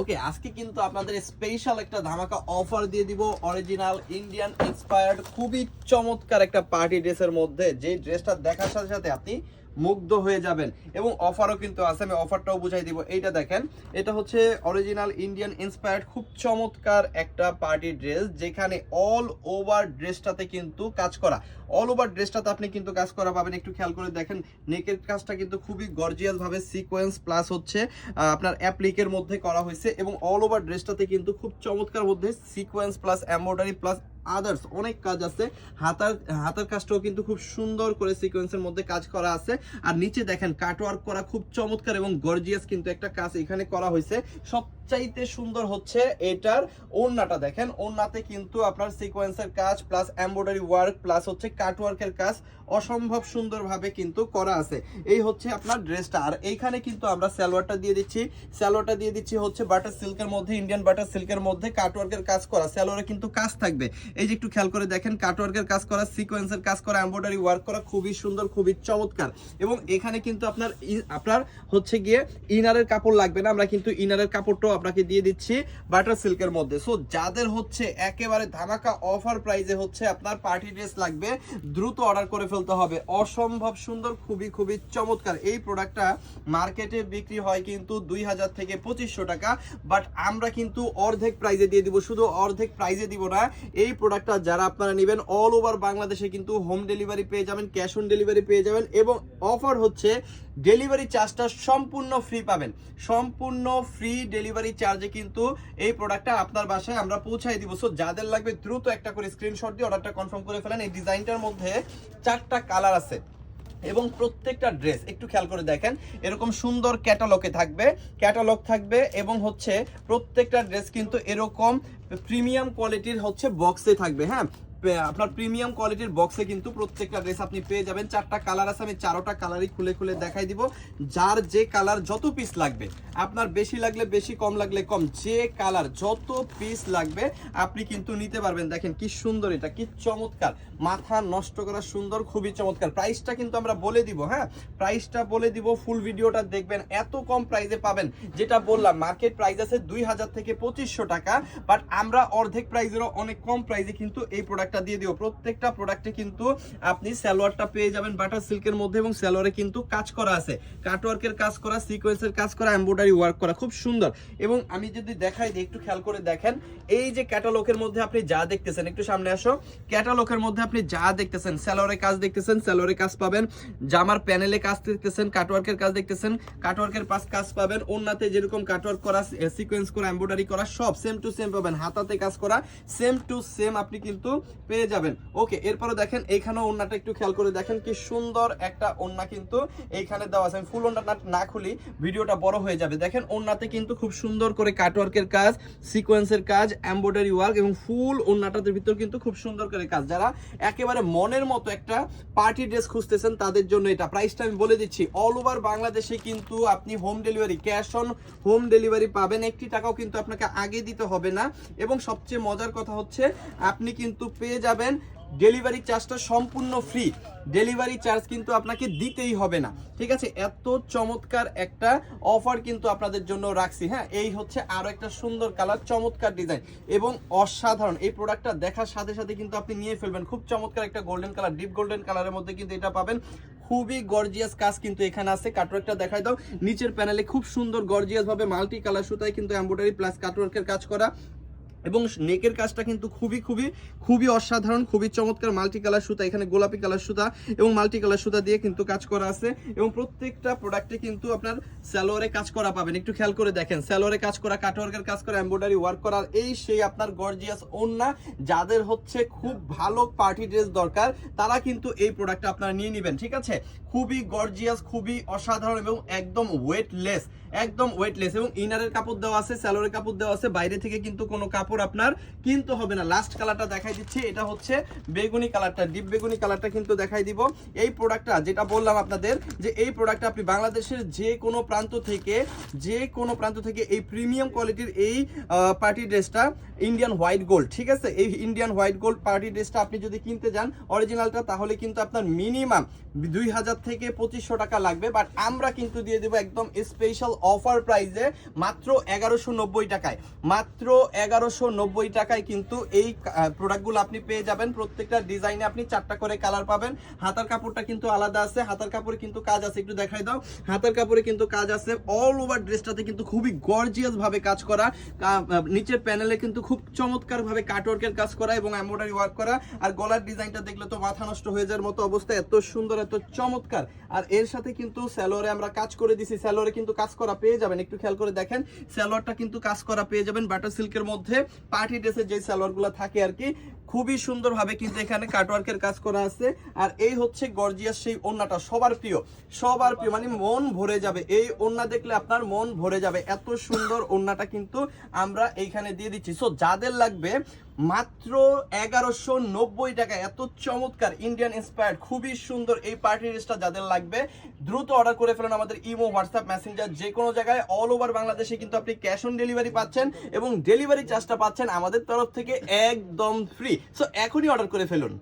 ওকে আজকে কিন্তু আপনাদের স্পেশাল একটা ধামাকা অফার দিয়ে দিব অরিজিনাল ইন্ডিয়ান এক্সপায়ার্ড খুবই চমৎকার একটা পার্টি ড্রেসের মধ্যে। যে ড্রেসটা দেখার সাথে সাথে আপনি মুগ্ধ হয়ে যাবেন। এবং অফারও কিন্তু আছে, আমি অফারটাও বুঝাই দিব। এইটা দেখেন, এটা হচ্ছে অরিজিনাল ইন্ডিয়ান ইন্সপায়ার্ড খুব চমৎকার একটা পার্টি ড্রেস যেখানে অল ওভার ড্রেসটাতে কিন্তু কাজ করা। অল ওভার ড্রেসটাতে আপনি কিন্তু কাজ করা পাবেন। একটু খেয়াল করে দেখেন নেকের কাজটা কিন্তু খুবই গর্জিয়াসভাবে সিকোয়েন্স প্লাস হচ্ছে আপনার অ্যাপ্লিকের মধ্যে করা হয়েছে। এবং অল ওভার ড্রেসটাতে কিন্তু খুব চমৎকার মধ্যে sequence plus embroidery plus others অনেক কাজ আছে। হাতার হাতার কাজটাও কিন্তু খুব সুন্দর করে সিকোয়েন্সের মধ্যে কাজ করা আছে। আর নিচে দেখেন কাটওয়ার্ক করা খুব চমৎকার এবং গর্জিয়াস কিন্তু একটা কাজ এখানে করা হয়েছে। সবচাইতে সুন্দর হচ্ছে এটার ওড়নাটা দেখেন। ওড়নাতে কিন্তু আপনার সিকোয়েন্সের কাজ প্লাস এমব্রয়ডারি ওয়ার্ক প্লাস হচ্ছে কাটওয়ার্কের কাজ অসম্ভব সুন্দরভাবে কিন্তু করা আছে। এই হচ্ছে আপনার ড্রেসটা আর এইখানে কিন্তু আমরা স্যালোয়ারটা দিয়ে দিচ্ছি। স্যালোয়ারটা দিয়ে দিচ্ছি হচ্ছে বাটার সিল্কের মধ্যে ইন্ডিয়ান বাটার সিল্কের মধ্যে কাটওয়ার্কের কাজ করা। সালোয়ারে কিন্তু কাজ থাকবে। এই যে একটু খেয়াল করে দেখেন কাটওয়ার্কের কাজ করা সিকোয়েন্সের কাজ করা এমব্রয়ডারি ওয়ার্ক করা খুবই সুন্দর, খুবই চমৎকার। এবং এখানে কিন্তু আপনার আপনার হচ্ছে গিয়ে ইনারের কাপড় লাগবে না। আমরা কিন্তু ইনারের কাপড়টাও আপনাকে দিয়ে দিচ্ছি বাটার সিল্কের মধ্যে। সো যাদের হচ্ছে একেবারে ধামাকা অফার প্রাইজে হচ্ছে আপনার পার্টি ড্রেস লাগবে, দ্রুত অর্ডার করে ফেলতে হবে। অসম্ভব সুন্দর, খুবই খুবই চমৎকার। এই প্রোডাক্টটা মার্কেটে বিক্রি হয় কিন্তু দুই হাজার থেকে পঁচিশশো টাকা বাট আমরা কিন্তু অর্ধেক প্রাইজে দিয়ে দিব। শুধু অর্ধেক প্রাইজে দিব না, এই প্রোডাক্টটা যারা আপনারা নেবেন অল ওভার বাংলাদেশে কিন্তু হোম ডেলিভারি পেয়ে যাবেন ক্যাশ অন ডেলিভারি পেয়ে যাবেন এবং অফার হচ্ছে ডেলিভারি চার্জটা সম্পূর্ণ ফ্রি পাবেন। সম্পূর্ণ ফ্রি ডেলিভারি চার্জে কিন্তু এই প্রোডাক্টটা আপনার বাসায় আমরা পৌঁছাই দিব। সো যাদের লাগবে দ্রুত একটা করে স্ক্রিনশট দিয়ে অর্ডারটা কনফার্ম করে ফেলেন। এই ডিজাইনটার মধ্যে চারটা কালার আছে এবং প্রত্যেকটা ড্রেস একটু খেয়াল করে দেখেন, এরকম সুন্দর ক্যাটালগে থাকবে ক্যাটালগ থাকবে এবং হচ্ছে প্রত্যেকটা ড্রেস কিন্তু এরকম প্রিমিয়াম কোয়ালিটির হচ্ছে বক্সে থাকবে হ্যাঁ? আপনার প্রিমিয়াম কোয়ালিটির বক্সে কিন্তু প্রত্যেকটা ড্রেস আপনি পেয়ে যাবেন। চারটা কালার আছে, আমি চারোটা কালারই খুলে খুলে দেখাই দিব। যার যে কালার যত পিস লাগবে, আপনার বেশি লাগলে বেশি, কম লাগলে কম, যে কালার যত পিস লাগবে, আপনি কিন্তু নিতে পারবেন। দেখেন কি সুন্দর এটা, কি চমৎকার। মাথা নষ্ট করা সুন্দর, খুবই চমৎকার। প্রাইসটা কিন্তু আমরা বলে দিব হ্যাঁ? প্রাইসটা বলে দিব ফুল ভিডিওটা দেখবেন, এত কম প্রাইসে পাবেন। যেটা বললাম মার্কেট প্রাইস আছে দুই হাজার থেকে পঁচিশশো টাকা বাট আমরা অর্ধেক প্রাইসেরও অনেক কম প্রাইসে কিন্তু এই প্রোডাক্টটা দিয়ে দিব প্রত্যেকটা প্রোডাক্টে কিন্তু আপনি সালোয়ারটা পেয়ে যাবেন বাটার সিল্কের মধ্যে এবং সালোয়ারে কিন্তু কাজ করা আছে। কাটওয়ার্কের কাজ করা সিকোয়েন্সের কাজ করা এমব্রয়ডারি ওয়ার্ক করা, খুব সুন্দর। এবং আমি যদি দেখাই, একটু খেয়াল করে দেখেন, এই যে ক্যাটালগের মধ্যে আপনি যা দেখতেছেন, একটু সামনে আসো। ক্যাটালগের মধ্যে আপনি যা দেখতেছেন স্যালোয়ারে কাজ দেখতেছেন স্যালোয়ারে কাজ পাবেন, জামার প্যানেলে কাজ দেখতেছেন কাটওয়ার্কের কাজ দেখতেছেন কাটওয়ার্কের পাশ কাজ পাবেন ওন্নাতে যেরকম কাটওয়ার্ক করা সিকোয়েন্স করা এমব্রয়ডারি করা, সব সেম টু সেম পাবেন, হাতাতে কাজ করা সেম টু সেম আপনি কিন্তু পেয়ে যাবেন। ওকে এরপরে দেখেন, এইখানেও ওন্নাটা একটু খেয়াল করে দেখেন কি সুন্দর একটা ওন্না কিন্তু এইখানে দেওয়া আছে। আমি ফুল ওন্না না- খুলি, ভিডিওটা বড় হয়ে যাবে। দেখেন ওন্নাতে কিন্তু খুব সুন্দর করে কাটওয়ার্কের কাজ সিকোয়েন্সের কাজ এমব্রয়ডারি ওয়ার্ক এবং ফুল ওন্নাটাদের ভিতর কিন্তু খুব সুন্দর করে কাজ। যারা একেবারে মনের মতো একটা পার্টি ড্রেস খুঁজতেছেন, তাদের জন্য এটা। প্রাইসটা আমি বলে দিচ্ছি অল ওভার বাংলাদেশে কিন্তু আপনি home delivery cash on home delivery পাবেন। একটি টাকাও কিন্তু আপনাকে আগে দিতে হবে না। এবং সবচেয়ে মজার কথা হচ্ছে, আপনি কিন্তু পেয়ে যাবেন। ডেলিভারি চার্জটা সম্পূর্ণ ফ্রি। ডেলিভারি চার্জ কিন্তু আপনাকে দিতেই হবে না। ঠিক আছে? এত চমৎকার একটা অফার কিন্তু আপনাদের জন্য রাখছি। হ্যাঁ এই হচ্ছে আরও একটা সুন্দর কালার, চমৎকার ডিজাইন এবং অসাধারণ। এই প্রোডাক্টটা দেখার সাথে সাথে কিন্তু আপনি নিয়ে ফেলবেন। খুব চমৎকার একটা গোল্ডেন কালার ডিপ গোল্ডেন কালারের মধ্যে কিন্তু এটা পাবেন। খুবই গর্জিয়াস কাজ কিন্তু এখানে আছে। কাটওয়ার্কটা দেখাই দাও। নিচের প্যানেলে খুব সুন্দর গর্জিয়াস ভাবে মাল্টি কালার সুতায় কিন্তু এমব্রয়ডারি প্লাস কাটওয়ার্কের কাজ করা। এবং নেকের কাজটা কিন্তু খুবই খুবই খুবই অসাধারণ, খুবই চমৎকার মাল্টি কালার সুতা, এখানে গোলাপি কালার সুতা এবং মাল্টি কালার সুতা দিয়ে কিন্তু কাজ করা আছে এবং প্রত্যেকটা প্রোডাক্টে কিন্তু আপনার স্যালোয়ারে কাজ করা পাবেন। একটু খেয়াল করে দেখেন স্যালোয়ারে কাজ করা কাটওয়ার্কের কাজ করা এমব্রয়ডারি ওয়ার্ক করার এই সেই আপনার গর্জিয়াস ওন্না যাদের হচ্ছে খুব ভালো পার্টি ড্রেস দরকার, তারা কিন্তু এই প্রোডাক্টটা আপনারা নিয়ে নেবেন, ঠিক আছে? খুবই গর্জিয়াস খুবই অসাধারণ এবং একদম ওয়েটলেস একদম ওয়েটলেস এবং ইনারের কাপড় দেওয়া আছে স্যালোয়ারের কাপড় দেওয়া আছে, বাইরে থেকে কিন্তু কোনো কাপড় আপনার কিনতে হবে না। লাস্ট কালারটা দেখাই দিচ্ছি, এটা হচ্ছে বেগুনি কালারটা ডিপ বেগুনি কালারটা কিন্তু দেখাই দিব। এই প্রোডাক্টটা যেটা বললাম আপনাদের, যে এই প্রোডাক্টটা আপনি বাংলাদেশের যে কোনো প্রান্ত থেকে, যে কোনো প্রান্ত থেকে এই প্রিমিয়াম কোয়ালিটির এই পার্টি ড্রেসটা ইন্ডিয়ান হোয়াইট গোল্ড ঠিক আছে? এই ইন্ডিয়ান হোয়াইট গোল্ড পার্টি ড্রেসটা আপনি যদি কিনতে যান অরিজিনালটা তাহলে কিন্তু আপনার মিনিমাম দুই হাজার থেকে পঁচিশশো টাকা লাগবে। বাট আমরা কিন্তু দিয়ে দেবো একদম স্পেশাল অফার প্রাইসে মাত্র এগারোশো নব্বই টাকায়। মাত্র এগারোশো নব্বই টাকায় কিন্তু এই প্রোডাক্টগুলো আপনি পেয়ে যাবেন। প্রত্যেকটা ডিজাইনে আপনি চারটা করে কালার পাবেন। হাতার কাপড়টা কিন্তু আলাদা আছে। হাতার কাপড়ে কিন্তু কাজ আছে। একটু দেখাই দাও। হাতার কাপড়ে কিন্তু কাজ আছে। অল ওভার ড্রেসটাতে কিন্তু খুবই গর্জিয়াস ভাবে কাজ করা। নিচের প্যানেলে কিন্তু খুব চমৎকার ভাবে কাটওয়ার্কের কাজ করা এবং এমব্রয়ডারি ওয়ার্ক করা। আর গলার ডিজাইনটা দেখলে তো মাথা নষ্ট হয়ে যাওয়ার মতো অবস্থা। এত সুন্দর, এত চমৎকার। আর এর সাথে কিন্তু স্যালোয়ারে আমরা কাজ করে দিছি। স্যালোয়ারে কিন্তু কাজ করা পেয়ে যাবেন। একটু খেয়াল করে দেখেন। স্যালোয়ারটা কিন্তু কাজ করা পেয়ে যাবেন বাটার সিল্কের মধ্যে। পার্টি ড্রেসের যে স্যালোয়ারগুলো থাকে আর কি খুবই সুন্দরভাবে কিন্তু এখানে কাটওয়ার্কের কাজ করা আছে। আর এই হচ্ছে গর্জিয়াস সেই ওন্নাটা সবার প্রিয়। সবার প্রিয় মানে মন ভরে যাবে। এই ওন্না দেখলে আপনার মন ভরে যাবে। এত সুন্দর ওন্নাটা কিন্তু আমরা এইখানে দিয়ে দিচ্ছি। সো যাদের লাগবে মাত্র এগারোশো নব্বই টাকা, এত চমৎকার ইন্ডিয়ান ইন্সপায়ার্ড খুবই সুন্দর এই পার্টি ড্রেসটা যাদের লাগবে, দ্রুত অর্ডার করে ফেলুন আমাদের ইমো হোয়াটসঅ্যাপ মেসেঞ্জার যে কোনো জায়গায় অল ওভার বাংলাদেশে কিন্তু আপনি ক্যাশ অন ডেলিভারি পাচ্ছেন এবং ডেলিভারি চার্জটা পাচ্ছেন আমাদের তরফ থেকে একদম ফ্রি সো এখনই অর্ডার করে ফেলুন।